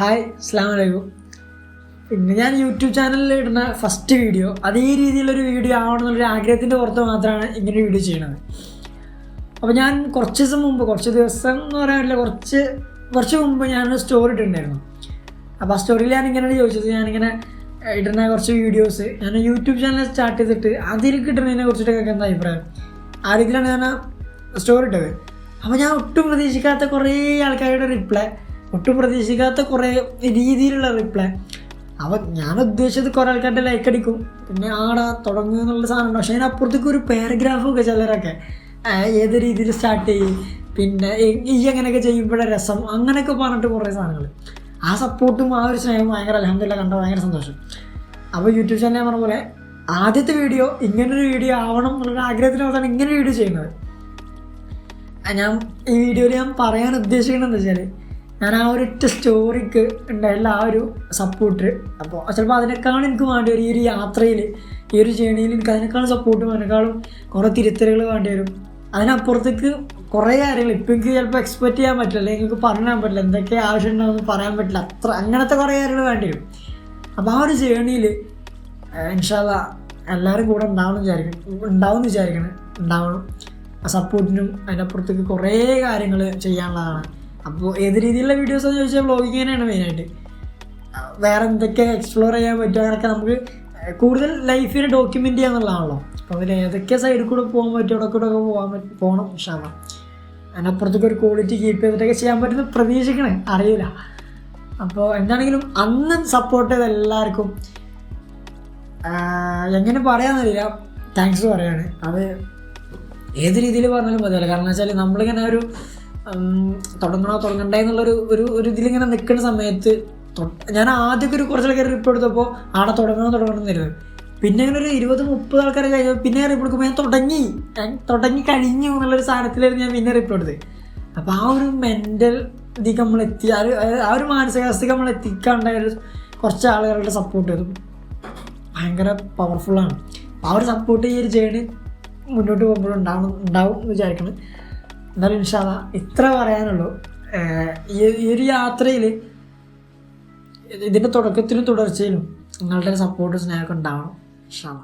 Hi അസ്ലാം വലൈക്കും പിന്നെ ഞാൻ യൂട്യൂബ് ചാനലിൽ ഇടുന്ന ഫസ്റ്റ് വീഡിയോ അതേ രീതിയിലൊരു വീഡിയോ ആവണം എന്നുള്ളൊരു ആഗ്രഹത്തിന്റെ പുറത്ത് മാത്രമാണ് ഇങ്ങനെ വീഡിയോ ചെയ്യണത്. അപ്പോൾ ഞാൻ കുറച്ച് ദിവസം മുമ്പ് കുറച്ച് ദിവസം എന്ന് പറയാനില്ല കുറച്ച് കുറച്ച് മുമ്പ് ഞാൻ സ്റ്റോറി ഇട്ടിട്ടുണ്ടായിരുന്നു. അപ്പോൾ ആ സ്റ്റോറിയിൽ ഞാൻ ഇങ്ങനെയാണ് ചോദിച്ചത്. ഞാനിങ്ങനെ ഇടുന്ന കുറച്ച് വീഡിയോസ് ഞാൻ യൂട്യൂബ് ചാനൽ സ്റ്റാർട്ട് ചെയ്തിട്ട് അതിൽ കിട്ടുന്നതിനെ കുറിച്ചിട്ടൊക്കെ എന്താ അഭിപ്രായം? ആ രീതിയിലാണ് ഞാൻ സ്റ്റോറി ഇട്ടത്. അപ്പോൾ ഞാൻ ഒട്ടും പ്രതീക്ഷിക്കാത്ത കുറേ ആൾക്കാരുടെ റിപ്ലൈ ഒട്ടും പ്രതീക്ഷിക്കാത്ത കുറേ രീതിയിലുള്ള റിപ്ലൈ അവ ഞാൻ ഉദ്ദേശിച്ചത് കുറേ ആൾക്കാരുടെ ലൈക്ക് അടിക്കും. പിന്നെ ആടാ തുടങ്ങുക എന്നുള്ള സാധനം പക്ഷേ അതിനപ്പുറത്തേക്ക് ഒരു പാരഗ്രാഫൊക്കെ ചിലരൊക്കെ ഏത് രീതിയിൽ സ്റ്റാർട്ട് ചെയ്യും പിന്നെ ഈ- അങ്ങനെയൊക്കെ ചെയ്യുമ്പോഴേ രസം അങ്ങനെയൊക്കെ പറഞ്ഞിട്ട് കുറേ സാധനങ്ങൾ. ആ സപ്പോർട്ടും ആ ഒരു സ്നേഹം ഭയങ്കര അലഹമില്ല കണ്ട ഭയങ്കര സന്തോഷം. അപ്പോൾ യൂട്യൂബ് ചാനൽ പറഞ്ഞ പോലെ ആദ്യത്തെ വീഡിയോ ഇങ്ങനൊരു വീഡിയോ ആവണം എന്നുള്ള ആഗ്രഹത്തിന് മാത്രമാണ് ഇങ്ങനെ വീഡിയോ ചെയ്യുന്നത്. ഞാൻ ഈ വീഡിയോയിൽ ഞാൻ പറയാൻ ഉദ്ദേശിക്കുന്നത് എന്താ വെച്ചാൽ ഞാൻ ആ ഒരൊറ്റ സ്റ്റോറിക്ക് ഉണ്ടായുള്ള ആ ഒരു സപ്പോർട്ട് അപ്പോൾ ചിലപ്പോൾ അതിനേക്കാളും എനിക്ക് വേണ്ടി വരും ഈ ഒരു യാത്രയിൽ ഈ ഒരു ജേണിയിൽ എനിക്ക് അതിനേക്കാളും സപ്പോർട്ടും അതിനേക്കാളും കുറേ തിരുത്തലുകൾ വേണ്ടി വരും. അതിനപ്പുറത്തേക്ക് കുറേ കാര്യങ്ങൾ ഇപ്പം എനിക്ക് ചിലപ്പോൾ എക്സ്പെക്ട് ചെയ്യാൻ പറ്റില്ല. അല്ലെങ്കിൽ എനിക്ക് പറയാൻ പറ്റില്ല. എന്തൊക്കെ ആവശ്യം പറയാൻ പറ്റില്ല. അത്ര അങ്ങനത്തെ കുറേ കാര്യങ്ങൾ വേണ്ടി വരും. അപ്പോൾ ആ ഒരു ജേണിയിൽ ഇൻഷാല്ല എല്ലാവരും കൂടെ ഉണ്ടാവണം വിചാരിക്കണം. ഉണ്ടാവും വിചാരിക്കണം. ഉണ്ടാവണം. ആ സപ്പോർട്ടിനും അതിനപ്പുറത്തേക്ക് കുറേ കാര്യങ്ങൾ ചെയ്യാനുള്ളതാണ്. അപ്പോൾ ഏത് രീതിയിലുള്ള വീഡിയോസ് എന്ന് ചോദിച്ചാൽ വ്ളോഗിങ് തന്നെയാണ് മെയിനായിട്ട് വേറെ എന്തൊക്കെ എക്സ്പ്ലോർ ചെയ്യാൻ പറ്റും അങ്ങനെയൊക്കെ നമുക്ക് കൂടുതൽ ലൈഫിനെ ഡോക്യുമെന്റ് ചെയ്യാന്നുള്ളതാണല്ലോ അപ്പോൾ അതിൽ ഏതൊക്കെ സൈഡിൽ കൂടെ പോകാൻ പറ്റും അവിടെ കൂടെ ഒക്കെ പോകാൻ പറ്റും പോകണം ഇഷ്ടമാണ് അതിനപ്പുറത്തേക്ക് ഒരു ക്വാളിറ്റി കീപ്പ് ചെയ്തിട്ടൊക്കെ ചെയ്യാൻ പറ്റുന്ന പ്രതീക്ഷിക്കണേ. അറിയില്ല. അപ്പോൾ എന്താണെങ്കിലും അന്നും സപ്പോർട്ട് ചെയ്ത എല്ലാവർക്കും എങ്ങനെ പറയാമെന്നറിയില്ല താങ്ക്സ് പറയാണ്. അത് ഏത് രീതിയിൽ പറഞ്ഞാലും മതിയല്ല. കാരണം വെച്ചാൽ നമ്മളിങ്ങനെ ഒരു തുടങ്ങണോ തുടങ്ങണ്ടേ എന്നുള്ളൊരു ഒരു ഒരു ഇതിലിങ്ങനെ നിൽക്കുന്ന സമയത്ത് ഞാൻ ആദ്യമൊക്കെ ഒരു കുറച്ച് ആൾക്കാർ റിപ്പോർട്ട് എടുത്തപ്പോൾ ആടെ തുടങ്ങണോ തുടങ്ങണം എന്നില്ല പിന്നെ അങ്ങനെ ഒരു ഇരുപത് മുപ്പത് ആൾക്കാർ കഴിഞ്ഞു പിന്നെ റിപ്പോർട്ട് എടുക്കുമ്പോൾ ഞാൻ തുടങ്ങി. ഞാൻ തുടങ്ങി കഴിഞ്ഞു എന്നുള്ളൊരു സാധനത്തിലായിരുന്നു ഞാൻ പിന്നെ റിപ്പോർട്ട് ചെയ്തത് അപ്പോൾ ആ ഒരു മെന്റൽ ഇതിക്ക് നമ്മൾ എത്തി ആ ഒരു ആ ഒരു മാനസികാവസ്ഥയ്ക്ക് നമ്മൾ എത്തിക്കാണ്ട ഒരു കുറച്ച് ആളുകളുടെ സപ്പോർട്ട് ചെയ്തു. ഭയങ്കര പവർഫുള്ളാണ് ആ ഒരു സപ്പോർട്ട് ഈ ഒരു ജേണി മുന്നോട്ട് പോകുമ്പോൾ ഉണ്ടാവണം ഉണ്ടാവും വിചാരിക്കണം. എന്നാലും ഇൻഷാല്ല ഇത്ര പറയാനുള്ളൂ. ഈ ഒരു യാത്രയിൽ ഇതിന്റെ തുടക്കത്തിലും തുടർച്ചയിലും നിങ്ങളുടെ സപ്പോർട്ടും സ്നേഹമൊക്കെ ഉണ്ടാവണം ഇൻഷാല്ല